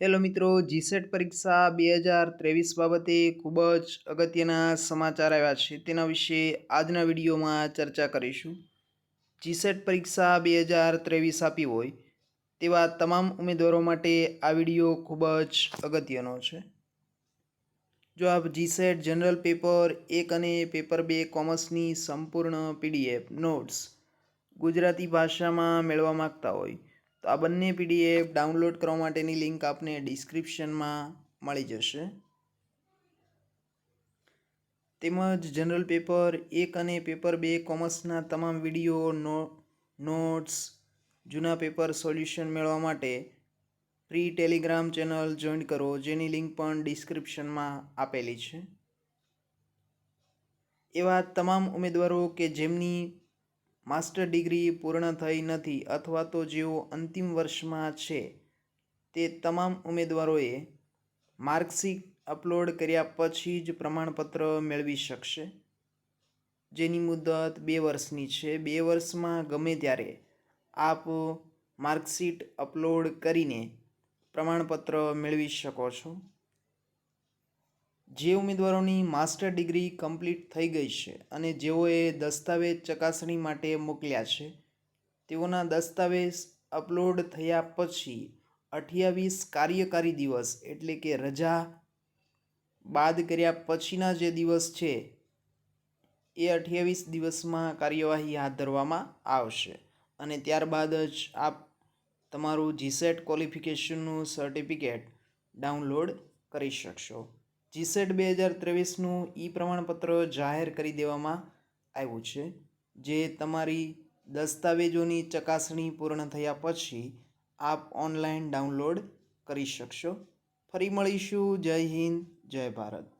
Hello મિત્રો GSET પરીક્ષા બે હજાર ત્રેવીસ બાબતે ખૂબ જ અગત્યના સમાચાર આવ્યા છે. તેના વિશે આજના વિડીયોમાં ચર્ચા કરીશું. જીસેટ પરીક્ષા બે હજાર ત્રેવીસ આપી હોય તેવા તમામ ઉમેદવારો માટે આ વીડિયો ખૂબ જ અગત્યનો છે. જો આપ જીસેટ જનરલ પેપર એક અને પેપર બે કોમર્સની સંપૂર્ણ પીડીએફ નોટ્સ ગુજરાતી ભાષામાં મેળવવા માગતા હોય તો આ બંને પીડીએફ ડાઉનલોડ કરવા માટેની લિંક આપને ડિસ્ક્રિપ્શનમાં મળી જશે. તેમજ જનરલ પેપર એક અને પેપર બે કોમર્સના તમામ વીડિયો, નો, નોટ્સ, જૂના પેપર સોલ્યુશન મેળવવા માટે ફ્રી ટેલિગ્રામ ચેનલ જોઈન કરો, જેની લિંક પણ ડિસ્ક્રિપ્શનમાં આપેલી છે. એવા તમામ ઉમેદવારો કે જેમની માસ્ટર ડિગ્રી પૂર્ણ થઈ નથી અથવા તો જેઓ અંતિમ વર્ષમાં છે, તે તમામ ઉમેદવારોએ માર્કશીટ અપલોડ કર્યા પછી જ પ્રમાણપત્ર મેળવી શકશે. જેની મુદત બે વર્ષની છે. બે વર્ષમાં ગમે ત્યારે આપ માર્કશીટ અપલોડ કરીને પ્રમાણપત્ર મેળવી શકો છો. જે ઉમેદવારોની માસ્ટર ડિગ્રી કમ્પ્લીટ થઈ ગઈ છે અને જેઓએ દસ્તાવેજ ચકાસણી માટે મોકલ્યા છે, તેઓના દસ્તાવેજ અપલોડ થયા પછી અઠ્યાવીસ કાર્યકારી દિવસ એટલે કે રજા બાદ કર્યા પછીના જે દિવસ છે, એ અઠ્યાવીસ દિવસમાં કાર્યવાહી હાથ ધરવામાં આવશે. અને ત્યારબાદ જ આપ તમારું જીસેટ ક્વોલિફિકેશનનું સર્ટિફિકેટ ડાઉનલોડ કરી શકશો. જીસેટ બે હજાર ત્રેવીસનું ઈ પ્રમાણપત્ર જાહેર કરી દેવામાં આવ્યું છે, જે તમારી દસ્તાવેજોની ચકાસણી પૂર્ણ થયા પછી આપ ઓનલાઈન ડાઉનલોડ કરી શકશો. ફરી મળીશું. જય હિન્દ, જય ભારત.